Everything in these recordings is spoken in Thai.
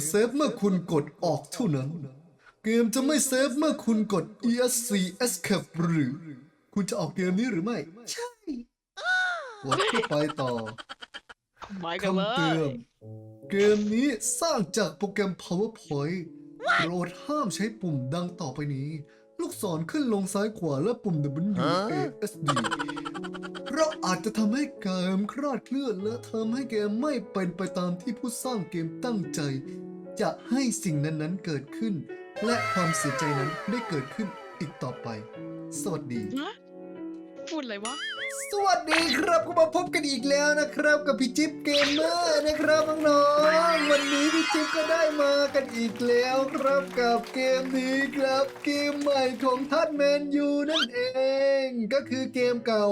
ำเตือนเกมจะเซฟเมื่อคุณกดออกเท่านั้น เกมจะไม่เซฟเมื่อคุณกด ESC Escape หรือ คุณจะออกเกมนี้หรือไม่ ใช่กดเพื่อไปต่อหมายกันเลคำเตือยนเกมนี้สร้างจากโปรแกรม PowerPoint โปรดห้ามใช้ปุ่มดังต่อไปนี้ ลูกศรขึ้นลงซ้ายขวาและปุ่ม W A S D เพราะอาจจะทำให้เกมคลาดเคลื่อนและทำให้เกมไม่เป็นไปตามที่ผู้สร้างเกมตั้งใจ จะให้สิ่งนั้นๆเกิดขึ้น และความเสียใจนั้นได้เกิดขึ้นอีกต่อไป สวัสดี พูดอะไรวะ สวัสดีครับก็มาพบกันอีกแล้วนะครับ กับพี่จิ๊บเกมเมอร์นะครับน้องๆวันนี้พี่จิ๊บก็ได้มากันอีกแล้วครับกับเกมนี้ครับเกมใหม่ของทัดแมนยูนั่นเอง ก็คือเกมเก่า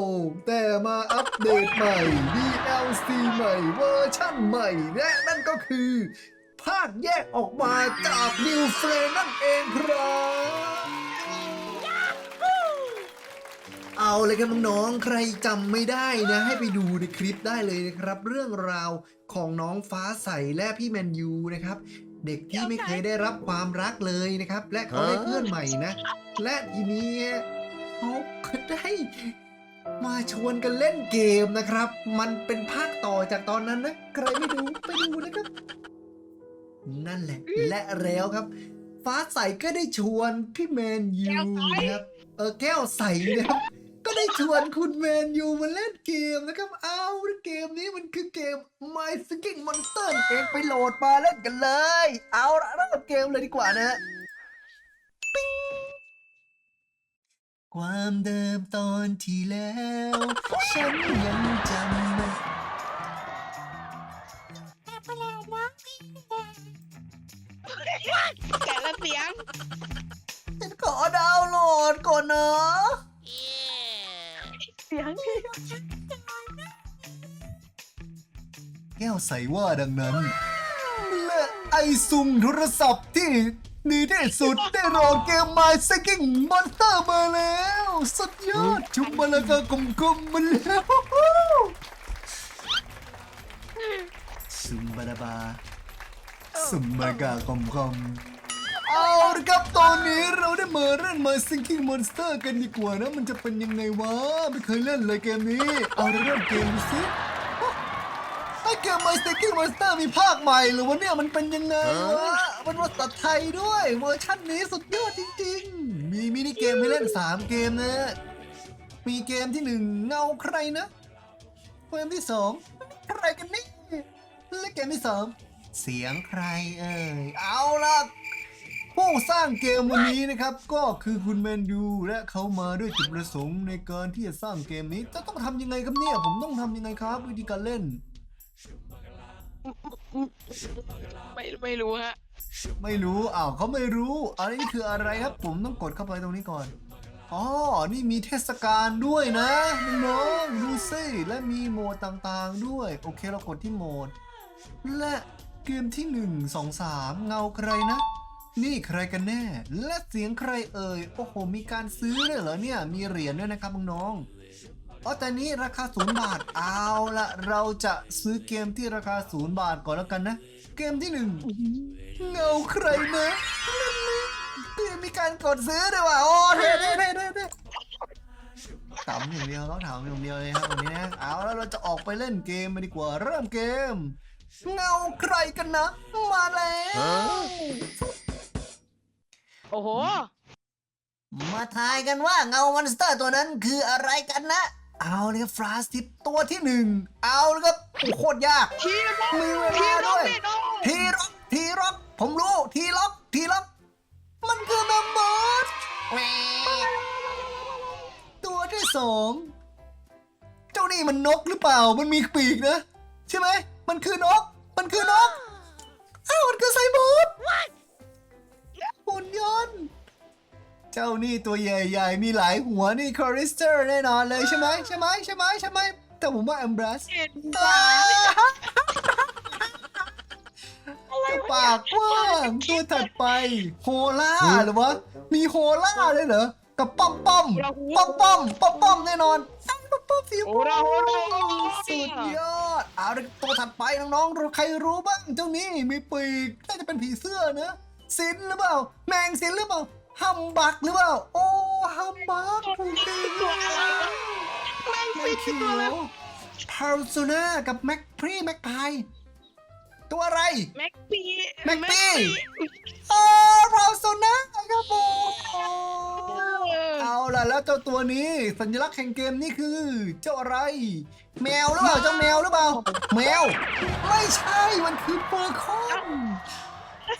แต่มาอัปเดตใหม่ DLC ใหม่เวอร์ชั่นใหม่ และนั่นก็คือภาคแยกออกมาจาก New f r a m e นั่นเองครับ เอาเลยครับน้องๆใครจำไม่ได้นะ ให้ไปดูในคลิปได้เลยนะครับ เรื่องราวของน้องฟ้าใสและพี่แมนยูนะครับ เด็กที่ไม่เคยได้รับความรักเลยนะครับ และเขาได้เพื่อนใหม่นะ และทีนี้เขาก็ได้มาชวนกันเล่นเกมนะครับ มันเป็นภาคต่อจากตอนนั้นนะใครไม่ดูไปดูนะครับ นั่นแหละ และแล้วครับ ฟ้าใสก็ได้ชวนพี่แมนยูนะครับ เออแก้วใสนะครับ ก็ได้ชวนคุณแมนยูมาเล่นเกมนะครับ เอาเกมนี้มันคือเกม My Singing Monster นั่นเองไปโหลดมาเล่นกันเลย เอาละเริ่มเกมเลยดีกว่านะฮะปิ๊งความเดิมตอนที่แล้ว ฉันยังจำมันแต่ละเสียง ฉันขอดาวน์โหลดก่อนนะ เสียงแก้วใสว่าดังนั้น และไอซุงโทรศัพท์ที่ดีที่สุดได้รอเกม My Singing Monster มาแล้ว สุดยอดชุบมาแล้วก็กลมๆมาแล้วซุมบาดาบาซุมบากากลมๆ เอาละครับตอนนี้เราได้มาเล่น My Singing Monster กันดีกว่านะ มันจะเป็นยังไงวะ ไม่เคยเล่นเลยเกมนี้ เอาเริ่มเกมดูสิไอเกม My Sticking Monster มีภาคใหม่หรือวะเนี่ยมันเป็นยังไงวะ มันภาษาไทยด้วย เวอร์ชันนี้สุดยอดจริง ๆ มีมินิเกมให้เล่น 3 เกมนะ มีเกมที่ 1 เงาใครนะ เกมที่ 2 ใครกันนี่และเกมที่ 3 เสียงใครเอ่ยเอาล่ะ ผู้สร้างเกมวันนี้นะครับ ก็คือคุณแมนยูและเขามาด้วยจุดประสงค์ในการที่จะสร้างเกมนี้ จะต้องทำยังไงครับเนี่ย ผมต้องทำยังไงครับ วิธีการเล่น ไม่ไม่รู้ฮะไม่รู้อ้าวเขาไม่รู้อันนี้คืออะไรครับ ผมต้องกดเข้าไปตรงนี้ก่อนอ๋อ นี่มีเทศกาลด้วยนะน้องๆดูสิและมีโหมดต่างๆด้วย โอเคเรากดที่โหมด และเกมที่ 1 2 3 เงาใครนะ นี่ใครกันแน่ และเสียงใครเอ่ย โอ้โห มีการซื้อด้วยเหรอเนี่ย มีเหรียญด้วยนะครับน้องๆอ๋อแต่นี้ราคาศูนย์บาท เอาละเราจะซื้อเกมที่ราคาศูนย์บาทก่อนแล้วกันนะ เกมที่หนึ่งเงาใครนะนั่นนะนี่มีการกดซื้อด้วยว่ะ โอ้เท่เท่เท่เท่เท่ถามอย่างเดียวต้องถามอย่างเดียวเลยครับวันนี้นะ เอาแล้วเราจะออกไปเล่นเกมมาดีกว่า เริ่มเกม เงาใครกันนะ มาแล้ว โอ้โห มาทายกันว่าเงามอนสเตอร์ตัวนั้นคืออะไรกันนะ เอาเลยครับฟลาสติปตัวที่หนึ่ง เอาเลยครับโอ้โคตรยาก ทีร็อกมีเวทีลาร็อด้กวยเด็ดโอ้ทีล็อกทีล็อกผมรู้ทีล็อกทีล็อกมันคือแมมมอสแหม่ตัวที่สองเจ้านี่มันนกหรือเปล่า มันมีปีกนะ ใช่ไหม มันคือนก มันคือนก อ้าว มันคือไซบอร์ หุ่นยนต์ เจ้านี่ตัวใหญ่ๆ มีหลายหัวนี่คอริสเตอร์แน่นอนเลยใช่ไหมใช่ไหมใช่ไหมใช่ไหมแต่ผมว่าแอมบรัสเห็นเจ้าปากกว้างตัวถัดไป โฮล่าหรือวะ มีโฮล่าเลยเหรอ กับป้อมป้อมป้อมป้อมป้อมป้อมแน่นอนอ้าวป้อมสีชมโอ้พูโหโอ้โหสุดยอดเอาละตัวถัดไปน้องๆรู้ใครรู้บ้างเจ้านี่มีปีกน่าจะเป็นผีเสื้อนะ สินหรือเปล่า แมงสินหรือเปล่าฮัมบักหรือเปล่า โอ้ฮัมบักถูกตีตัวอะไรวะแม่งแมสิงเขีตัวอะไรยวพาร์ซูน่ากับแม็กพรีแม็กพายตัวอะไร แม็กปีแม็กปี้โอ้พาร์ซูน่าครับผมเอาล่ะแล้วเจ้าตัวนี้สัญลักษณ์แห่งเกมนี่คือ เจ้าอะไร แมวหรือเปล่าเจ้าแมวหรือเปล่า แมว ไม่ใช่มันคือเปอร์คอน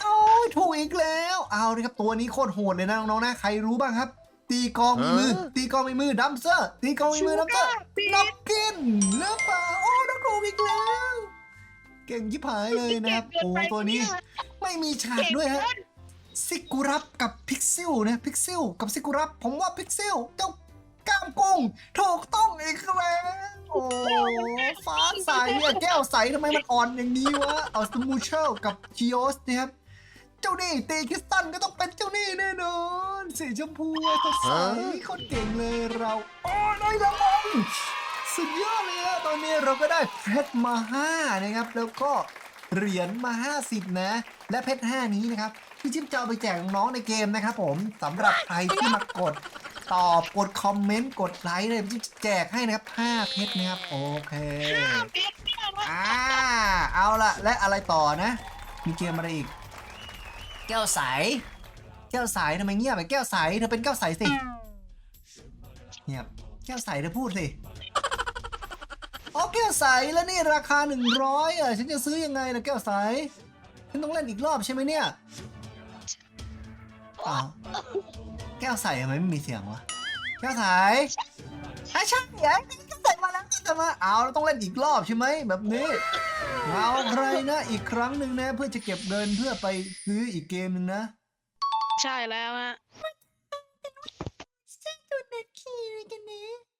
โอ้ยถูกอีกแล้ว เอาเลยครับตัวนี้โคตรโหดเลยนะน้องๆนะใครรู้บ้างครับ ตีกลองมีมือ ตีกลองมีมือดัมเซอร์ ตีกลองมีมือดัมเซอร์นับกินหรือเปล่าโอ้น้องถูกอีกแล้ว เก่งยิบหายเลยนะครับโอ้ตัวนี้ ไม่มีฉากด้วยฮะซิกุรับกับพิกซิลนะพิกซิลกับซิกุรับผมว่าพิกซิลเจ้ากล้ามกุ้งถูกต้องอีกแล้วโอ้ฟ้าใสเนี่ยแก้วใสทำไมมันอ่อนอย่างนี้วะเอาสมูเชลกับคิโอสนะครับ เจ้านี่ตีคริสตันก็ต้องเป็นเจ้านี่แน่นอน สีชมพูสดใสโคนเก่งเลยเรา โอ้ได้ละมงสุดยอดเลยอะตอนนี้เราก็ได้เพชรมาห้านะครับ แล้วก็เหรียญมา 50 นะ และเพชร5นี้นะครับพี่จิ๊บจะเอาไปแจกน้องๆในเกมนะครับผมสำหรับใครที่มากดตอบกดคอมเมนต์กดไลค์เลยพี่จิ๊บจะแจกให้นะครับ5เพชรนะครับโอเคเด็กเนี่ยนะอ่าเอาละและอะไรต่อนะ มีเกมอะไรอีก แก้วใส แก้วใสทำไมเงียบไปแก้วใสเธอเป็นแก้วใสสิเงียบแก้วใสเธอพูดสิอ๋อแก้วใสแล้วนี่ราคา 100อะฉันจะซื้อยังไงนะแก้วใสฉันต้องเล่นอีกรอบใช่ไหมเนี่ยอ้าวแก้วใสทำไมไม่มีเสียงวะแก้วใสไอะใช่เหรอแก้วใสมาแล้วแก้วใสมาเอาเราต้องเล่นอีกรอบใช่ไหมแบบนี้ เอาใครนะอีกครั้งหนึ่งนะ เพื่อจะเก็บเงินเพื่อไปซื้ออีกเกมหนึ่งนะ ใช่แล้วฮะ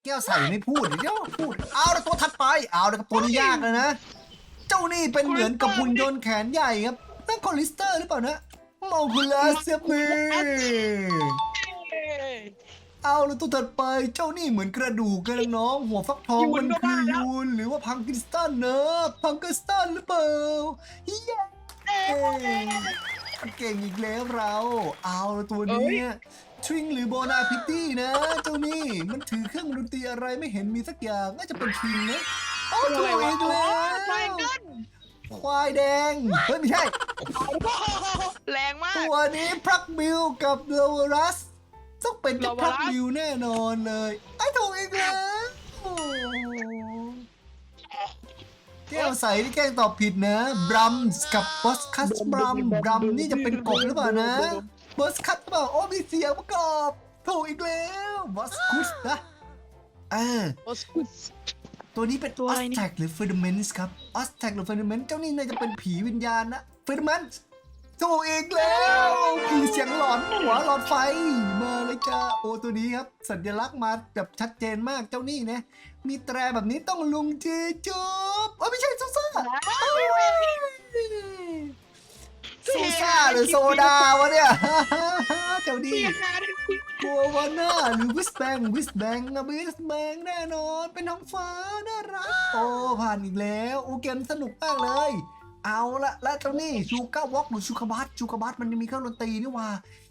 แก้วใส่ไม่พูดเดี๋ยวพูด เอาละตัวถัดไป เอาละครับตัวนี้ยากเลยนะ เจ้านี่เป็นเหมือนกับหุ่นยนต์แขนใหญ่ครับนั่นคอลิสเตอร์หรือเปล่านะมองคุลาเซียบมี เอาละตัวถัดไปเจ้านี่เหมือนกระดูกกันน้อง หัวฟักทองมันคือยูนหรือว่าพังกินสตันเนอะพังกินสตันหรือเปล่าเย้เก่งอีกแล้วเรา เอาละตัวนี้ทริงหรือโบนาพิตตี้นะ เจ้านี่มันถือเครื่องดนตรีอะไรไม่เห็นมีสักอย่างน่าจะเป็นทริงนะโอ้ถูกอีกแล้วไปกันควายแดงเฮ้ยไม่ใช่แรงมาก ตัวนี้พรักบิลกับเลวรัส ต้องเป็นเจ้าพรัก Legolas บิลแน่นอนเลยไอ้ถูกอีกแล้วโอ้โหแก้วใสที่แกล้งตอบผิดนะบรัมส์กับบอสคัสบรัมบรัมนี่จะเป็นกบหรือเปล่านะบอสคัสเปล่าโอ้มีเสียงประกอบถูกอีกแล้วบอสคุสนะเออ โอ้สุดตัวนี้เป็นตัวอออะไรสนี่ แท็กหรือเฟอร์ดเมนส์ครับออสแท็กหรือเฟอร์ดเมนส์เจ้านี่น่าจะเป็นผีวิญญาณนะเฟอร์ดเมนส์ ถูกอีกแล้วผีเสียงหลอนหัวหลอนไฟมาเลยจ้าโอ้ตัวนี้ครับ สัญลักษณ์มาแบบชัดเจนมากเจ้านี่นะ มีแตรแบบนี้ต้องลุงเจจุบเอ้ยไม่ใช่ซูซ่าซูซ่าหรือโซดาวะเนี่ยเจ้านี่กัววาน่าหรือวิสแบงวิสแบงนะวิสแบงแน่นอน เป็นท้องฟ้าน่ารักโอ้ผ่านอีกแล้วโอเกมสนุกมากเลย เอาละและตรงนี้ชูก้าวอกหรือชูคาบัสชูคาบัสมันมีเครื่องดนตรีนี่ว่า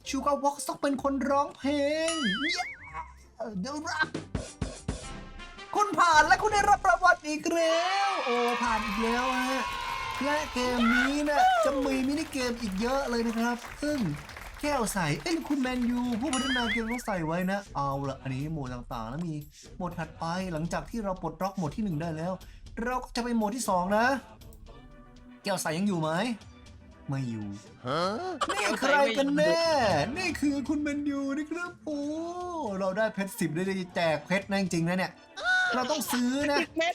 ชูก้าวอกต้องเป็นคนร้องเพลงเยเดี๋ยวรักคุณผ่านและคุณได้รับรางวัลอีกแล้วโอ้ผ่านอีกแล้วฮะและเกมนี้นะจะมีมินิเกมอีกเยอะเลยนะครับ ซึ่งแก้วใสเอ้ยคุณแมนยูผู้พัฒนาเกมต้องใส่ไว้นะ เอาละอันนี้โหมดต่างๆ แล้วมีโหมดถัดไปหลังจากที่เราปลดล็อกโหมดที่ 1 ได้แล้ว เราก็จะไปโหมดที่ 2 นะ แก้วใสยังอยู่ไหมไม่อยู่นี่ใครกันแน่ นี่คือคุณแมนยูนะครับโอ้เราได้เพชรสิบได้แจกเพชรนะจริงๆนะเนี่ย เราต้องซื้อนะเม็ด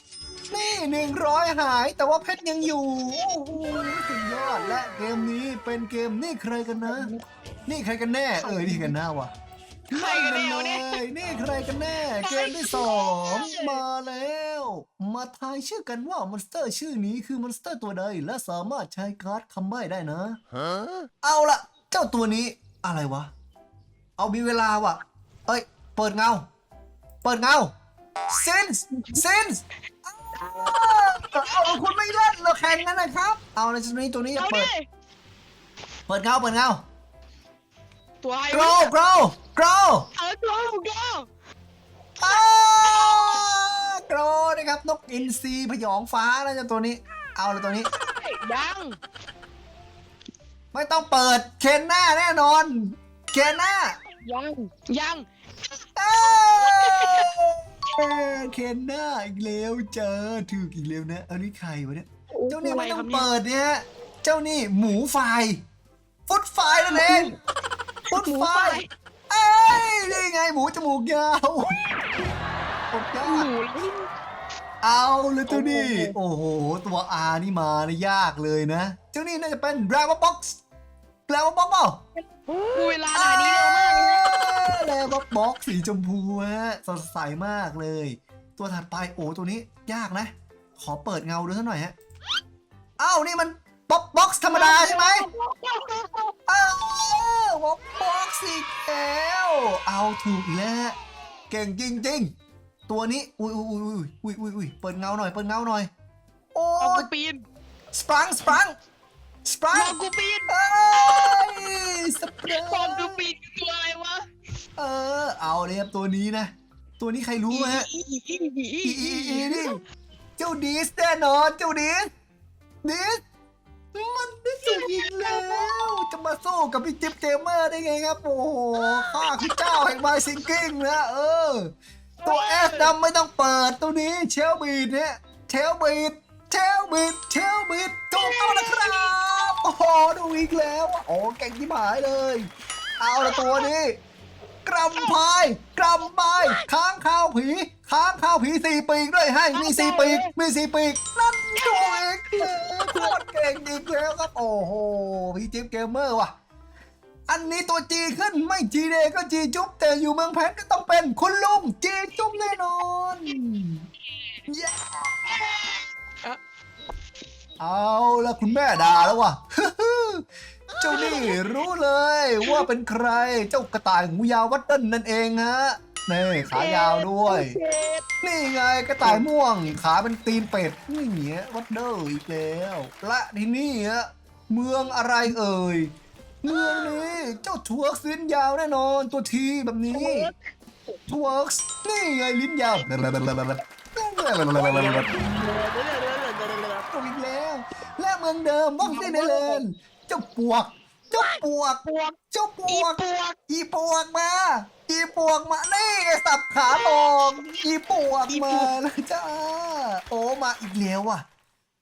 นี่หนึ่งร้อยหายแต่ว่าเพชรยังอยู่ โอ้โหสุดยอดและเกมนี้เป็นเกมนี่ใครกันนะ นี่ใครกันแน่ เออนี่กันหน้าวะ ใครกันแน่วะเลเนี่ยยนี่ใครกันแน่ เกมที่สองมาแล้ว มาทายชื่อกันว่ามอนสเตอร์ชื่อนี้คือมอนสเตอร์ตัวใด และสามารถใช้การ์ดคำใบ้ได้นะเอาละเจ้าตัวนี้อะไรวะ เอามีเวลาว่ะ เอ้ย เปิดเงา เปิดเงาซินส์ซินส์เอาเอาคุณไม่เล่นเราแข่งกันนะครับ เอาในตัวนี้ตัวนี้จะเอาเปิดิด เปิดเงา เปิดเงา ตัวไอ้ grow grow grow เออตัวของแกอ้า grow นะครับนกอินทรีพยองฟ้าแล้วจ้ะตัวนี้ เอาเลยตัวนี้ ยังไม่ต้องเปิดเคนหน้าแน่นอน เคนหน้ายังยังเอ้ยเคนหน้าอีกแล้วเจอถูกอีกแล้วนะอันนี้ใครวะเนี่ยเจ้านี่ไม่ต้องเปิดเนี่ยเจ้านี่หมูไฟ ฟุตไฟนั่นเองฟุต หมูไฟไฟเอ้ยนี่ไงหมูจมูกยาวโอ้ยอหดมูลิ้นเอาเลยตัวนี้โอ้โห ตัว R นี่มานี่ยากเลยนะ เจ้านี่น่าจะเป็น Dragon Box Dragon Box เปล่าเวลาไหนนี้เร็วมากเลยนะแล้วบ็อกบ็อกสีชมพูฮะสดใสมากเลย ตัวถัดไปโอ้ตัวนี้ยากนะ ขอเปิดเงาดูสักหน่อยฮะอ้าวนี่มัน บ็อกบ็อกธรรมดาใช่ไหมอ้าวบ็อกบ็อกสีแก้วเอาถูกอีกแล้วฮะเก่งจริงๆ ตัวนี้ อุ้ยอุ้ยอุ้ยอุ้ยอุ้ยอุ้ยเปิดเงาหน่อย เปิดเงาหน่อย โอ้เอากูยปีนสปรังสปรังสปรังเอากูปีนเอ้ยสปรัเอากูงปีนตัวอะไรวะ เออ เอาเลยครับตัวนี้นะ ตัวนี้ใครรู้ฮะอีอีอีอีอีอีอีนี่เจ้าดีสแน่นอน เจ้าดีสดีส มันได้สุดอีกแล้ว จะมาสู้กับพี่จิ๊บเจมเมอร์ได้ไงครับ โอ้โหข้าคือเจ้าแห่งไมซิงกิ้งนะเออ ตัวเอสดำไม่ต้องเปิดตัวนี้เชลบีดเนี่ยเชลบีดเชลบีดเชลบีดถูกต้องนะครับ โอ้โหดูอีกแล้ว โอ้เก่งที่หายเลย เอาละตัวนี้กรำพายกรำพายค้างข้าวผี ค้างข้าวผีสี่ปีกด้วยให้มีสี่ปีกมีสี่ปีกนั่น ด้ยโคตรเก่งอีกแล้วครับ โอ้โห พี่จิ๊บเกมเมอร์ว่ะ อันนี้ตัวจีขึ้นไม่จีเดก็จีจุ๊บแต่อยู่เมืองแพนก็ต้องเป็นคุณลุงจีจุ๊บแน่นอนเย้เอาละคุณแม่ด่าแล้วว่ะเจ้านี่รู้เลยว่าเป็นใครเจ้ากระต่ายหูยาววัดเดิลนั่นเองฮะ นี่ขายาวด้วย นี่ไงกระต่ายม่วง ขาเป็นตีนเป็ดนี่เงี้ยวัดเดอร์อีกแล้ว และที่นี่ฮะเมืองอะไรเอ่ย เมืองนี้เจ้าทวร์กลิ้นยาวแน่นอนตัวทีแบบนี้ทวร์กนี่ไงลิ้นยาวตัวอีกแล้ว และเมืองเดิมวอกซิเนเลนเจ้าปวก เจ้าปวกปวกเจ้าปอีวกปวก อีปวกมา อีปวกมา นี่ไงสับขาลองอีปวกมาแล้วจ้า โอ้มาอีกแล้วอะ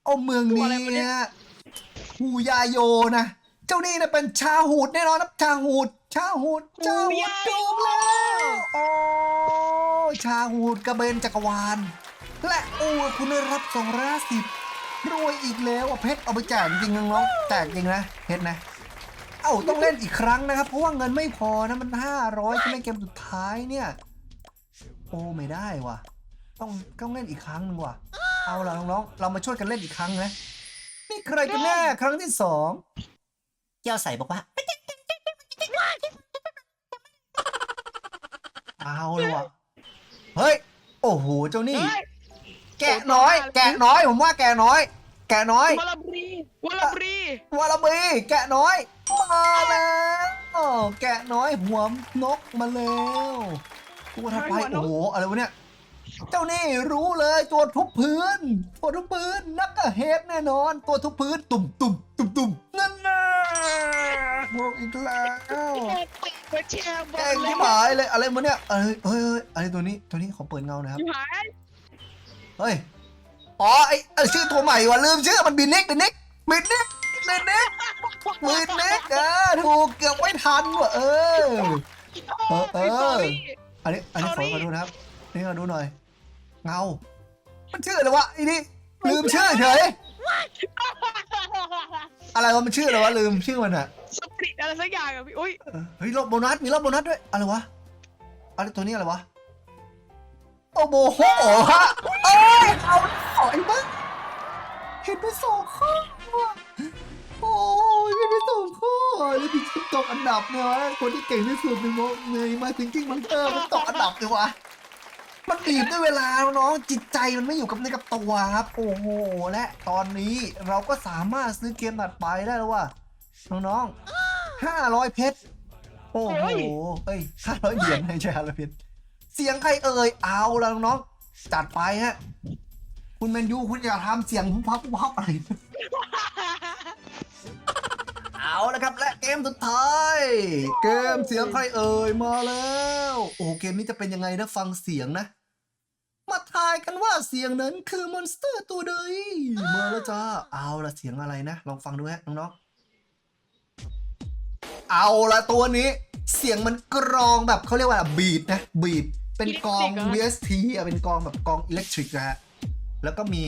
เอาเมืองนี้เนี่ยฮูยาโยนะ เจ้านี่นะเป็นชาหูดแน่นอนนะชาหูด ชาหูดชาหูดถูกแล้วโอ้ชาหูดกระเบนจักรวาล และโอ้คุณได้รับสองร้อยสิบรวยอีกแล้วอะเพชรเอาไปแจกจริงน้องๆแจกจริงนะเพชรนะ เอ้าต้องเล่นอีกครั้งนะครับ เพราะว่าเงินไม่พอนะมันห้าร้อยใช่ไหมเกมสุดท้ายเนี่ย โอ้ไม่ได้ว่ะ ต้องต้องเล่นอีกครั้งหนึงว่ะ เอาล่ะน้องๆเรามาช่วยกันเล่นอีกครั้งนะนี่ใครกันแน่ครั้งที่สองเจ้าใส่บอกว่าเอาเลยว่ะเฮ้ยโอ้โหเจ้านี่เฮ้ยแกะน้อย แกะน้อยผมว่าแกะน้อย แกะน้อยวลบรีวลบรีวาลาบีแกะน้อย มาแล้วอ้าวแกะน้อยหัวมนกมาแล้วตัวถัดไปโอ้โหอะไรวะเนี่ยเจ้านี่รู้เลยตัวทุบพื้นตัวทุบพื้นนักกะเฮดแน่นอน ตัวทุบพื้นตุ่มตุ่มตุ่มตุ่มนั่นน่ะโอ้อีกแล้วก็แชร์บอแกลงเลที่ยหมายเลยอะไรมาเนี่ยเอ้ยเฮ้ยเฮ้ยอะไรตัวนี้ตัวนี้ขอเปิดเงาหนะครับหายเฮ้ยอ๋อไอ้ไอ้ชื่อตัวใหม่ว่ะลืมชื่อมันบินนิกบินนิกบินนิก บินนิกบินนิกเออถูกเกือบไม่ทันว่ะเออ เออเออ อันนี้อันนี้ขอ Sorry มาดูนะครับ นี่มาดูหน่อย เงา มันชื่ออะไรวะไอ้นี่ลืมชื่อเฉย อะไรวะมันชื่ออะไรวะลืมชื่อมันอะสปริตอะไรสักอย่างอะพี่อุ้ยเออเฮ้ยรอบโบนัสมีรอบโบนัสด้วยอะไรวะอะไรตัวนี้อะไรวะโอ้โมโหฮะเอ้ยเอาเอาไอ้บ้าเห็นไปสองข้อว่ะ ยเห็นไปสองข้อแล้วพี่ชิปตกอันดับเนี่ยวะคนที่เก่งที่สุดในโมในมาทิงกิ้งมันเตอร์มันตกอันดับเลยวะมันบีบด้วยเวลาน้องจิตใจมันไม่อยู่กับเนื้อกับตัวครับ โอ้โห และตอนนี้เราก็สามารถซื้อเกมถัดไปได้แล้วว่ะน้องๆห้าร้อยเพชรโอ้โหเอ้ยห้าร้อยเหรียญไม่ใช่ห้าร้อยเพชรเสียงใครเอ่ยเอาละน้องๆจัดไปฮะ คุณแมนยูคุณอย่าทำเสียงพุบพับพุบพับอะไร เอาละครับ และเกมสุดท้าย เกมเสียงใครเอ่ยมาแล้ว โอ้โหเกมนี้จะเป็นยังไงนะฟังเสียงนะ มาทายกันว่าเสียงนั้นคือมอนสเตอร์ตัวใดมาแล้วจ้าเอาละเสียงอะไรนะ ลองฟังดูฮะน้องๆเอาละตัวนี้ เสียงมันกรองแบบเขาเรียกว่าบีดนะบีดเป็นกอง VST อะเป็นกองแบบกองอิเล็กทริกนะฮะแล้วก็มี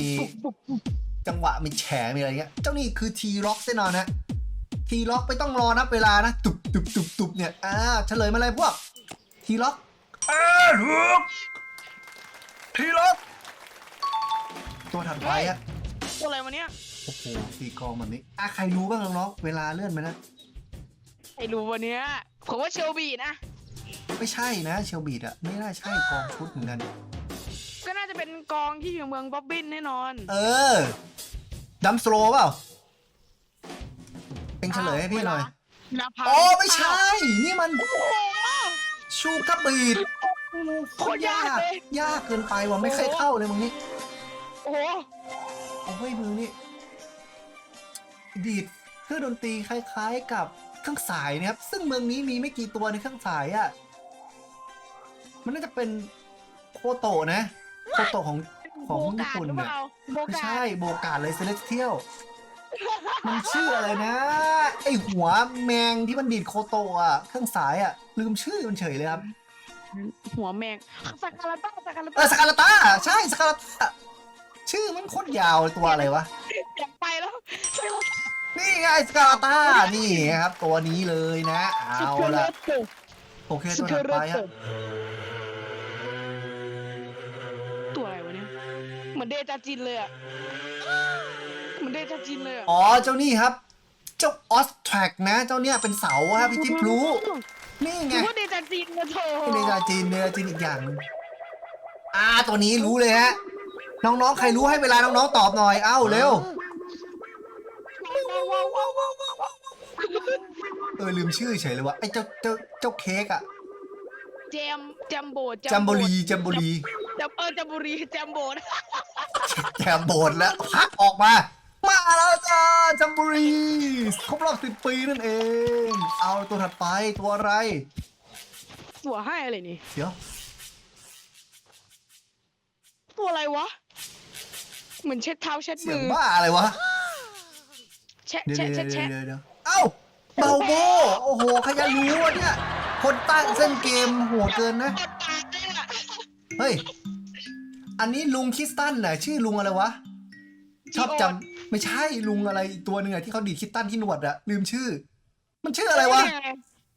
จังหวะมีแฉมีอะไรเงี้ย เจ้านี่คือ T-Rock แน่นอนนะ T-Rock ไม่ต้องรอนับเวลานะ ตุบตุบตุบตุบเนี่ย อ่า เฉลยมาเลยพวก T-Rock เออถูก T-Rock ตัวถัดไปอะตัวอะไรวะเนี่ย โอ้โหตีกองแบบนี้ อะใครรู้บ้างน้องๆเวลาเลื่อนไปนะไอ้รู้วันเนี้ยผมว่าเชลบีนะ ไม่ใช่นะเชลบีดอะไม่น่าใช่กองชุดเหมือนกัน ก็น่าจะเป็นกองที่อยู่เมืองบ๊อบบินแน่นอน เออดัมสโลเปล่า เป็นเฉลยให้พี่หน่อยนาพังอ๋อไม่ใช่ นี่มันโอ้โหชูกระบีดโคตรยากเลยยากเกินไปว่ะไม่เคยเข้าเลยมึงนี่โอ้โหโอ้ยมึงนี่ดีดเครื่องดนตรีคล้าย ๆ กับเครื่องสายนะครับ ซึ่งเมืองนี้มีไม่กี่ตัวในเครื่องสายอะ่ะมันน่าจะเป็นโคโตะนะ โคโตะของของโบญี่กาดปุ่นหรือเปเนี่ยล่าโบไม่กาใช่ดโบกาดเลยเซเลสเทียล มันชื่ออะไรนะ ไอหัวแมงที่มันดีดโคโตะอะเครื่องสายอะ ลืมชื่อมันเฉยเลยครับ หัวแมงสักการะต้าสักการะเออต้าสกาลาตาใช่สกาลาตาชื่อมันโคตรยาวเลยตัวอะไรวะ อยากไปแล้วนี่ไงสกาลาตานี่ครับ ตัวนี้เลยนะ เอาละสโอเคเกตัวเลถัดตไปฮะตัวอะไรวะเนี่ย เหมือนเดจาจินเลยอะ เหมือนเดจาจินเลยอะอ๋อเจ้านี่ครับ เจ้าออสแทรกนะ เจ้าเนี่ยเป็นเสาครับพี่จิ๊บรู้นี่ไง ว่าเดจาจินนะโถเนจาจีนเนจาจีนอีกอย่างหนึงอ่าตัวนี้รู้เลยฮะ น้องๆ ใครรู้ให้เวลาน้องๆ ตอบหน่อย เอ้าเร็วเออลืมชื่อเฉยเลยวะไอ้เจ้าเจ้าเจ้าเค้กอะแจมแจมโบดจัมโบรีจัมโบรีแจมเออแจมโบรีแจมโบดแจมโบนแล้วพักออกมา แล้วจ้าจัมโบรีครบรอบสิบปีนั่นเอง เอาตัวถัดไปตัวอะไรตัวให้อะไรนี่ เดี๋ยวตัวอะไรวะ เหมือนเช็ดเท้าเช็ดเสียมืงอบ้าอะไรวะ แชะเดี๋ยวแชะเดี๋ยวแชะเดี๋ยวแชะเดี๋ยวเอ้าเบาโบโอ้โหใครจะรู้วะเนี่ย คนตั้งเส้นเกมโหดเกินนะกดตายเลยอะเฮ้ย อันนี้ลุงคริสตันน่ะชื่อลุงอะไรวะ ชอบจำ ไม่ใช่ลุงอะไรอีกตัวหนึ่งอะที่เขาดีดคริสตันที่หนวดอะลืมชื่อ มันชื่ออะไรวะ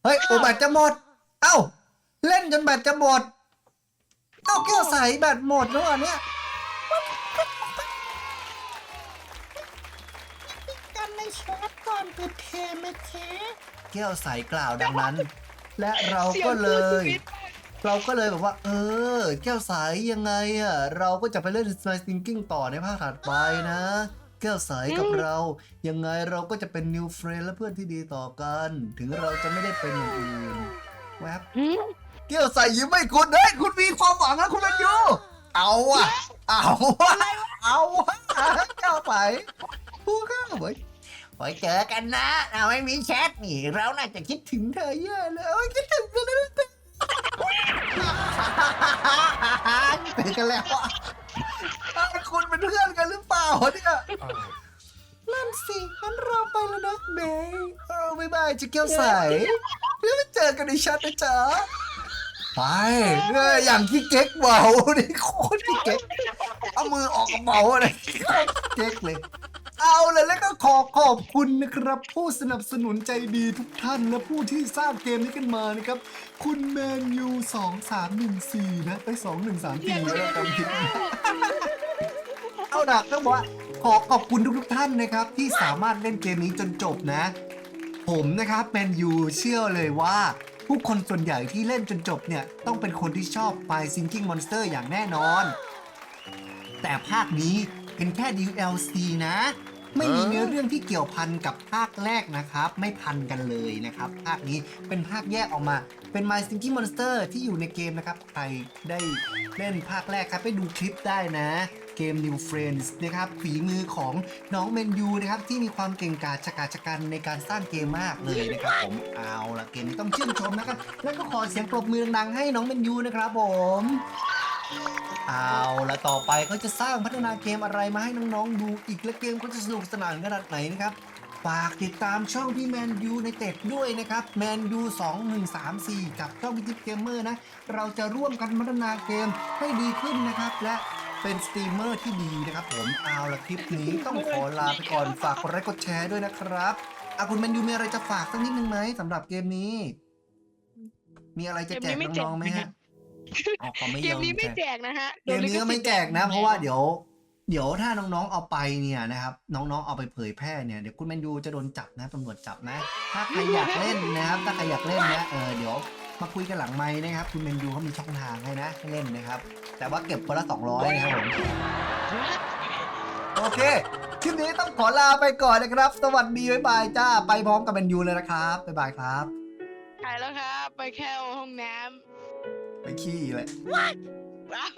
เฮ้ยโอแบตจะหมด เอ้า เล่นจนแบตจะหมด เอ้าแก้วใสแบตหมดแล้วอะเนี่ยกันในช็อตก่อนปิดเทมไหมเคแก้วใสกล่าวดังนั้น และเราสีงก็เลสู้ชียวิตเราก็เลยแบบว่า เออ แก้วใสยังไงอะ เราก็จะไปเล่น Smile Thinking ต่อในภาคถัดไปนะ แก้วใสกับเรา ยังไงเราก็จะเป็น new friend และเพื่อนที่ดีต่อกัน ถึงเราจะไม่ได้เป็นอย่างอื่นแวบหืมเกี่ยวใส่ยิ้มไม่คุณเฮ้ยคุณมีความหวังแล้วคุณแมนยูเอาอะเอาอะเอาอะเจ้าไปผู้ข้าไว้ไว้เจอกันนะเราไม่มีแชทนี่ เราน่าจะคิดถึงเธอเยอะเลยโอ้ยคิดถึงกันแล้วเป็นกันแล้วอะอ้าว คุณเป็นเพื่อนกันหรือเปล่าเนี่ยนั่นสิงั้นเราไปแล้วนะเบย์เออบ๊ายบายจะเกี่ยวใสแล้วมาเจอกันในแชทนะจ๊ะไปเนี่ยอย่างที่เก๊กเบานี่โคตรที่เก๊กเอามือออกกระเป๋าอะไรโคตรเก๊กเลย เอาเลยแล้วก็ขอขอบคุณนะครับ ผู้สนับสนุนใจดีทุกท่านและผู้ที่สร้างเกมนี้ขึ้นมานะครับ คุณแมนยูสองสามหนึ่งสี่นะไปสองหนึ่งสามสี่แล้วจำผิดนะ เอาดักต้องบอกว่าขอขอบคุณทุกๆท่านนะครับ ที่สามารถเล่นเกมนี้จนจบนะ ผมนะครับแมนยูเชื่อเลยว่า ผู้คนส่วนใหญ่ที่เล่นจนจบเนี่ย ต้องเป็นคนที่ชอบ My Sinking Monster อย่างแน่นอน แต่ภาคนี้เป็นแค่ DLC นะ ไม่มีเนื้อเรื่องที่เกี่ยวพันกับภาคแรกนะครับ ไม่พันกันเลยนะครับ ภาคนี้เป็นภาคแยกออกมาเป็น My Sinking Monster ที่อยู่ในเกมนะครับ ใครได้เล่นภาคแรกครับ ไปดูคลิปได้นะ เกม New Friends นะครับฝีมือของน้องเมนยูนะครับที่มีความเก่งกาจชะกาจชะกันในการสร้างเกมมากเลยนะครับผมเอาละเกมนี้ต้องชื่นชมนะครับแล้วก็ขอเสียงปรบมือดังๆให้น้องเมนยูนะครับผมเอาละต่อไปเขาจะสร้างพัฒนาเกมอะไรมาให้น้องๆดูอีกและเกมเขาจะสนุกสนานขนาดไหนนะครับฝากติดตามช่องพี่แมนยูในเต็ดด้วยนะครับแมนยู2134 กับช่องพิทิปเกมเมอร์นะ เราจะร่วมกันพัฒนาเกมให้ดีขึ้นนะครับ และ เป็นสตรีมเมอร์ที่ดีนะครับผมเอาละคลิปนี้ต้องขอลาไปก่อนฝากกดไลค์กดแชร์ด้วยนะครับอาคุณแมนยูมีอะไรจะฝากสักนิดนึงไหมสำหรับเกมนี้ มีอะไรจะแจกน้องๆไหมฮะออกก็ไม่เกยมอมนี้ไม่แจกแจกนะฮะเกมนี้ก็ไม่แจกนะ เพราะว่าเดี๋ยว เดี๋ยวถ้าน้องๆเอาไปเนี่ยนะครับ น้องๆเอาไปเผยแพร่เนี่ยเดี๋ยวคุณแมนยูจะโดนจับนะตำรวจจับนะ ถ้าใครอยากเล่นนะครับถ้าใครอยากเล่นนะเออเดี๋ยวมาคุยกันหลังไม้นะครับ คุณแมนยูเขามีช่องทางให้นะให้เล่นนะครับ แต่ว่าเก็บคนละ200นะครับผมโอเค คลิปนี้ต้องขอลาไปก่อนนะครับ สวัสดีบ๊ายบายจ้า ไปพร้อมกับแมนยูเลยนะครับบ๊ายบายครับใช่แล้วครับ ไปแค่ห้องน้ไปขี้เลยำว้าว